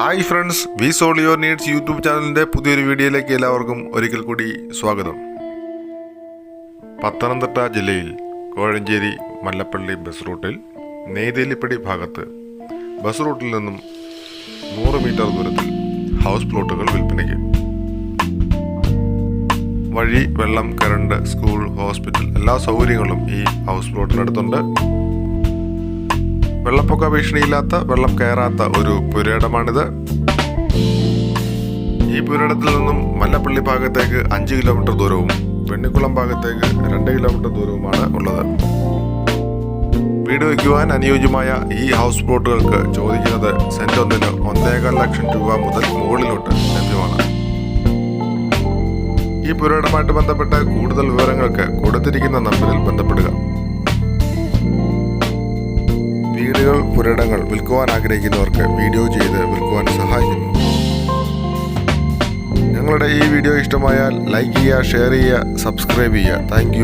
Hi friends വി സോളിയോ needs YouTube ചാനലിന്റെ പുതിയൊരു വീഡിയോയിലേക്ക് എല്ലാവർക്കും ഒരിക്കൽ കൂടി സ്വാഗതം. പത്തനംതിട്ട ജില്ലയിൽ കോഴഞ്ചേരി മല്ലപ്പള്ളി ബസ് റൂട്ടിൽ നെയ്തേലിപ്പടി ഭാഗത്ത് ബസ് റൂട്ടിൽ നിന്നും നൂറ് മീറ്റർ ദൂരത്തിൽ ഹൗസ് പ്ലോട്ടുകൾ വിൽപ്പനയ്ക്ക്. വഴി വെള്ളം കറണ്ട് സ്കൂൾ ഹോസ്പിറ്റൽ എല്ലാ സൗകര്യങ്ങളും ഈ ഹൗസ് പ്ലോട്ടിനടുത്തുണ്ട്. വെള്ളപ്പൊക്ക ഭീഷണിയില്ലാത്ത വെള്ളം കയറാത്ത ഒരു പുരയിടമാണിത്. ഈ പുരയിടത്തിൽ നിന്നും മല്ലപ്പള്ളി ഭാഗത്തേക്ക് അഞ്ച് കിലോമീറ്റർ ദൂരവും വെണ്ണിക്കുളം ഭാഗത്തേക്ക് രണ്ട് കിലോമീറ്റർ ദൂരവുമാണ് ഉള്ളത്. വീട് വയ്ക്കുവാൻ അനുയോജ്യമായ ഈ ഹൗസ് ബോട്ടുകൾക്ക് ചോദിക്കുന്നത് സെന്റ് ഒന്നിന് ഒന്നേകാൽ ലക്ഷം രൂപ മുതൽ മുകളിലോട്ട് ലഭ്യമാണ്. ഈ പുരയിടമായിട്ട് ബന്ധപ്പെട്ട കൂടുതൽ വിവരങ്ങൾക്ക് കൊടുത്തിരിക്കുന്ന നമ്പറിൽ ബന്ധപ്പെടുക. പുരയിടങ്ങൾ വിൽക്കുവാൻ ആഗ്രഹിക്കുന്നവർക്ക് വീഡിയോ ചെയ്ത് വിൽക്കുവാൻ സഹായിക്കുന്നു. ഞങ്ങളുടെ ഈ വീഡിയോ ഇഷ്ടമായാൽ ലൈക്ക് ചെയ്യുക ഷെയർ ചെയ്യുക സബ്സ്ക്രൈബ് ചെയ്യുക. താങ്ക്